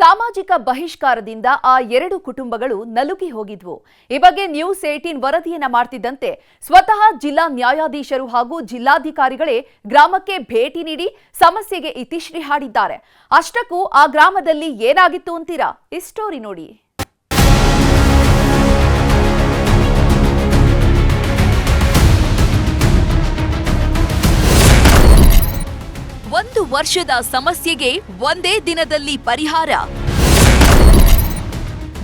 ಸಾಮಾಜಿಕ ಬಹಿಷ್ಕಾರದಿಂದ ಆ ಎರಡು ಕುಟುಂಬಗಳು ನಲುಗಿ ಹೋಗಿದ್ವು. ಈ ಬಗ್ಗೆ ನ್ಯೂಸ್ ಏಟೀನ್ ವರದಿಯನ್ನ ಮಾಡ್ತಿದ್ದಂತೆ ಸ್ವತಃ ಜಿಲ್ಲಾ ನ್ಯಾಯಾಧೀಶರು ಹಾಗೂ ಜಿಲ್ಲಾಧಿಕಾರಿಗಳೇ ಗ್ರಾಮಕ್ಕೆ ಭೇಟಿ ನೀಡಿ ಸಮಸ್ಯೆಗೆ ಇತಿಶ್ರೀ ಹಾಡಿದ್ದಾರೆ. ಅಷ್ಟಕ್ಕೂ ಆ ಗ್ರಾಮದಲ್ಲಿ ಏನಾಗಿತ್ತು ಅಂತೀರಾ? ಈ ಸ್ಟೋರಿ ನೋಡಿ. ವರ್ಷದ ಸಮಸ್ಯೆಗೆ ಒಂದೇ ದಿನದಲ್ಲಿ ಪರಿಹಾರ.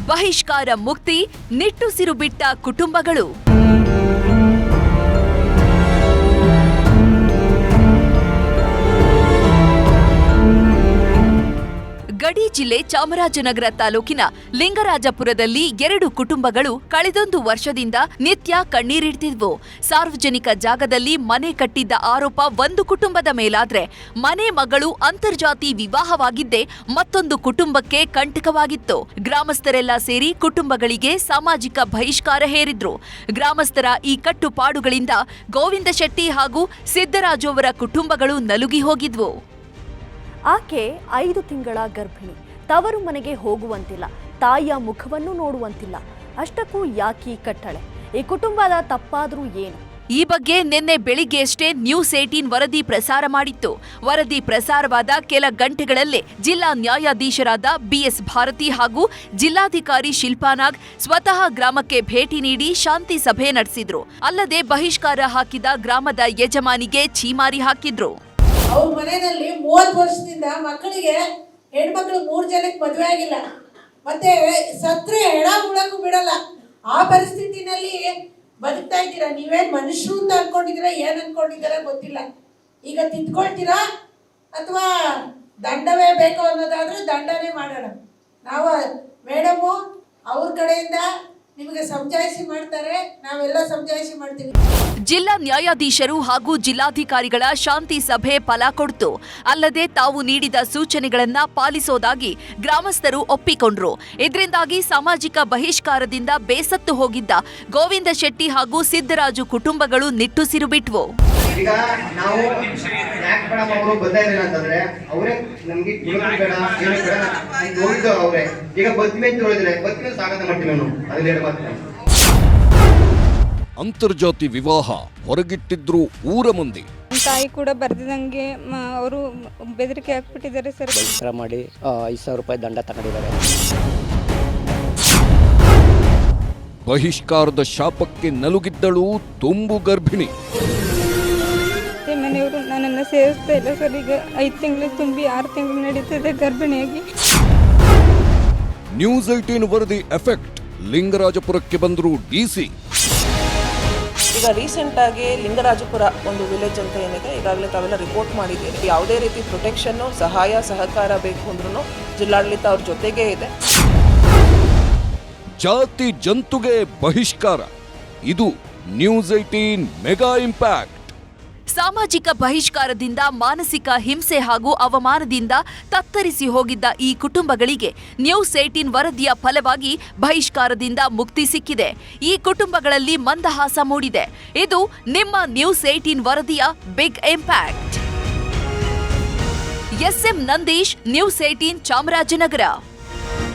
ಬಹಿಷ್ಕಾರ ಮುಕ್ತಿ ನಿಟ್ಟುಸಿರು ಬಿಟ್ಟ ಕುಟುಂಬಗಳು. ಗಡಿ ಜಿಲ್ಲೆ ಚಾಮರಾಜನಗರ ತಾಲೂಕಿನ ಲಿಂಗರಾಜಪುರದಲ್ಲಿ ಎರಡು ಕುಟುಂಬಗಳು ಕಳೆದೊಂದು ವರ್ಷದಿಂದ ನಿತ್ಯ ಕಣ್ಣೀರಿಡ್ತಿದ್ವು ಸಾರ್ವಜನಿಕ ಜಾಗದಲ್ಲಿ ಮನೆ ಕಟ್ಟಿದ್ದ ಆರೋಪ ಒಂದು ಕುಟುಂಬದ ಮೇಲಾದ್ರೆ ಮನೆ ಮಗಳು ಅಂತರ್ಜಾತಿ ವಿವಾಹವಾಗಿದ್ದೇ ಮತ್ತೊಂದು ಕುಟುಂಬಕ್ಕೆ ಕಂಟಕವಾಗಿತ್ತು. ಗ್ರಾಮಸ್ಥರೆಲ್ಲ ಸೇರಿ ಕುಟುಂಬಗಳಿಗೆ ಸಾಮಾಜಿಕ ಬಹಿಷ್ಕಾರ ಹೇರಿದ್ರು. ಗ್ರಾಮಸ್ಥರ ಈ ಕಟ್ಟುಪಾಡುಗಳಿಂದ ಗೋವಿಂದ ಶೆಟ್ಟಿ ಹಾಗೂ ಸಿದ್ದರಾಜು ಅವರ ಕುಟುಂಬಗಳು ನಲುಗಿ ಹೋಗಿದ್ವು. ಆಕೆ ಐದು ತಿಂಗಳ ಗರ್ಭಿಣಿ. ತವರು ಮನೆಗೆ ಹೋಗುವಂತಿಲ್ಲ. ತಾಯಿಯ ಮುಖವನ್ನು ನೋಡುವಂತಿಲ್ಲ. ಅಷ್ಟಕ್ಕೂ ಯಾಕಿ ಕಟ್ಟಳೆ? ಈ ಕುಟುಂಬದ ತಪ್ಪಾದರೂ ಏನು? ಈ ಬಗ್ಗೆ ನಿನ್ನೆ ಬೆಳಿಗ್ಗೆಯಷ್ಟೇ ನ್ಯೂಸ್ ಏಟೀನ್ ವರದಿ ಪ್ರಸಾರ ಮಾಡಿತ್ತು. ವರದಿ ಪ್ರಸಾರವಾದ ಕೆಲ ಗಂಟೆಗಳಲ್ಲೇ ಜಿಲ್ಲಾ ನ್ಯಾಯಾಧೀಶರಾದ ಬಿಎಸ್ ಭಾರತಿ ಹಾಗೂ ಜಿಲ್ಲಾಧಿಕಾರಿ ಶಿಲ್ಪಾನಾಗ್ ಸ್ವತಃ ಗ್ರಾಮಕ್ಕೆ ಭೇಟಿ ನೀಡಿ ಶಾಂತಿ ಸಭೆ ನಡೆಸಿದ್ರು. ಅಲ್ಲದೆ ಬಹಿಷ್ಕಾರ ಹಾಕಿದ ಗ್ರಾಮದ ಯಜಮಾನಿಗೆ ಛೀಮಾರಿ ಹಾಕಿದ್ರು. ಅವ್ರ ಮನೆಯಲ್ಲಿ ಮೂವತ್ತು ವರ್ಷದಿಂದ ಮಕ್ಕಳಿಗೆ ಹೆಣ್ಮಕ್ಳು ಮೂರು ಜನಕ್ಕೆ ಮದುವೆ ಆಗಿಲ್ಲ. ಮತ್ತೆ ಸತ್ರೆ ಹೆಣ ಮುಳಕ್ಕೂ ಬಿಡಲ್ಲ. ಆ ಪರಿಸ್ಥಿತಿನಲ್ಲಿ ಬದುಕ್ತಾ ಇದ್ದೀರಾ? ನೀವೇನ್ ಮನುಷ್ಯರು ಅಂತ ಅನ್ಕೊಂಡಿದ್ದೀರಾ? ಏನ್ ಅನ್ಕೊಂಡಿದ್ದೀರಾ ಗೊತ್ತಿಲ್ಲ. ಈಗ ತಿದ್ಕೊಳ್ತೀರಾ? ಅಥವಾ ದಂಡವೇ ಬೇಕು ಅನ್ನೋದಾದ್ರೆ ದಂಡನೇ ಮಾಡೋಣ. ನಾವು ಮೇಡಮು, ಅವ್ರ ಕಡೆಯಿಂದ ಜಿಲ್ಲಾ ನ್ಯಾಯಾಧೀಶರು ಹಾಗೂ ಜಿಲ್ಲಾಧಿಕಾರಿಗಳ ಶಾಂತಿ ಸಭೆ ಫಲ ಕೊಡ್ತು. ಅಲ್ಲದೆ ತಾವು ನೀಡಿದ ಸೂಚನೆಗಳನ್ನ ಪಾಲಿಸೋದಾಗಿ ಗ್ರಾಮಸ್ಥರು ಒಪ್ಪಿಕೊಂಡ್ರು. ಇದರಿಂದಾಗಿ ಸಾಮಾಜಿಕ ಬಹಿಷ್ಕಾರದಿಂದ ಬೇಸತ್ತು ಹೋಗಿದ್ದ ಗೋವಿಂದ ಶೆಟ್ಟಿ ಹಾಗೂ ಸಿದ್ದರಾಜು ಕುಟುಂಬಗಳು ನಿಟ್ಟುಸಿರು ಬಿಟ್ವು. ಈಗ ನಾವು ಯಾಕೆ ಮೇಡಮ್ ಅವರು ಬರ್ತಾ ಇದ್ದಾರೆ ಅಂತಂದ್ರೆ ಅವರೇ ನಮ್ಗೆ ಬೇಡ ಏನು ಬೇಡ ನೋಡಿದ್ದು ಅವರೇ. ಈಗ ಬದ್ಮೆ ಅಂತ ಹೇಳಿದ್ರೆ ಬದ್ಮೆ ಸ್ವಾಗತ ಮಾಡ್ತೀವಿ ನಾನು ಅದ್ರಲ್ಲಿ ಎರಡು ಮಾತ್ರ. ಅಂತರ್ಜಾತಿ ವಿವಾಹ ಹೊರಗಿಟ್ಟಿದ್ರು ಊರ ಮಂದಿ. ನಮ್ಮ ತಾಯಿ ಕೂಡ ಬರ್ದಿದಂಗೆ ಅವರು ಬೆದರಿಕೆ ಹಾಕ್ಬಿಟ್ಟಿದ್ದಾರೆ ಸರ್. ಬಹಿಷ್ಕಾರ ಮಾಡಿ ಐದು ಸಾವಿರ ರೂಪಾಯಿ ದಂಡ ತಗೊಂಡಿದ್ದಾರೆ. ಬಹಿಷ್ಕಾರದ ಶಾಪಕ್ಕೆ ನಲುಗಿದ್ದಳು ತುಂಬು ಗರ್ಭಿಣಿ. ಮನೆಯವರು ನನ್ನನ್ನು ಸೇರಿಸ್ತಾ ಇಲ್ಲ ಸರ್. ಈಗ ಐದು ತಿಂಗಳು ತುಂಬಿ ಆರು ತಿಂಗಳು ನಡೀತದೆ ಗರ್ಭಿಣಿಯಾಗಿ. ನ್ಯೂಸ್ ಐಟೀನ್ ವರದಿ ಎಫೆಕ್ಟ್. ಲಿಂಗರಾಜಪುರಕ್ಕೆ ಬಂದರು ಡಿಸಿ ಈಗ ರೀಸೆಂಟ್ ಆಗಿ ಲಿಂಗರಾಜಪುರ ಒಂದು ವಿಲೇಜ್ ಅಂತ ಏನಿದೆ ಈಗಾಗಲೇ ತಾವೆಲ್ಲ ರಿಪೋರ್ಟ್ ಮಾಡಿದ್ದೀರಿ. ಯಾವುದೇ ರೀತಿ ಪ್ರೊಟೆಕ್ಷನ್ನು ಸಹಾಯ ಸಹಕಾರ ಬೇಕು ಅಂದ್ರೂ ಜಿಲ್ಲಾಡಳಿತ ಅವ್ರ ಜೊತೆಗೇ ಇದೆ. ಜಾತಿ ಜಂತುಗೆ ಬಹಿಷ್ಕಾರ. ಇದು ನ್ಯೂಸ್ ಏಟೀನ್ ಮೆಗಾ ಇಂಪ್ಯಾಕ್ಟ್. ಸಾಮಾಜಿಕ ಬಹಿಷ್ಕಾರದಿಂದ, ಮಾನಸಿಕ ಹಿಂಸೆ ಹಾಗೂ ಅವಮಾನದಿಂದ ತತ್ತರಿಸಿ ಹೋಗಿದ್ದ ಈ ಕುಟುಂಬಗಳಿಗೆ ನ್ಯೂಸ್ ಏಟೀನ್ ವರದಿಯ ಫಲವಾಗಿ ಬಹಿಷ್ಕಾರದಿಂದ ಮುಕ್ತಿ ಸಿಕ್ಕಿದೆ. ಈ ಕುಟುಂಬಗಳಲ್ಲಿ ಮಂದಹಾಸ ಮೂಡಿದೆ. ಇದು ನಿಮ್ಮ ನ್ಯೂಸ್ ಏಟೀನ್ ವರದಿಯ big impact. S M Nandish, news eighteen Chamarajanagar.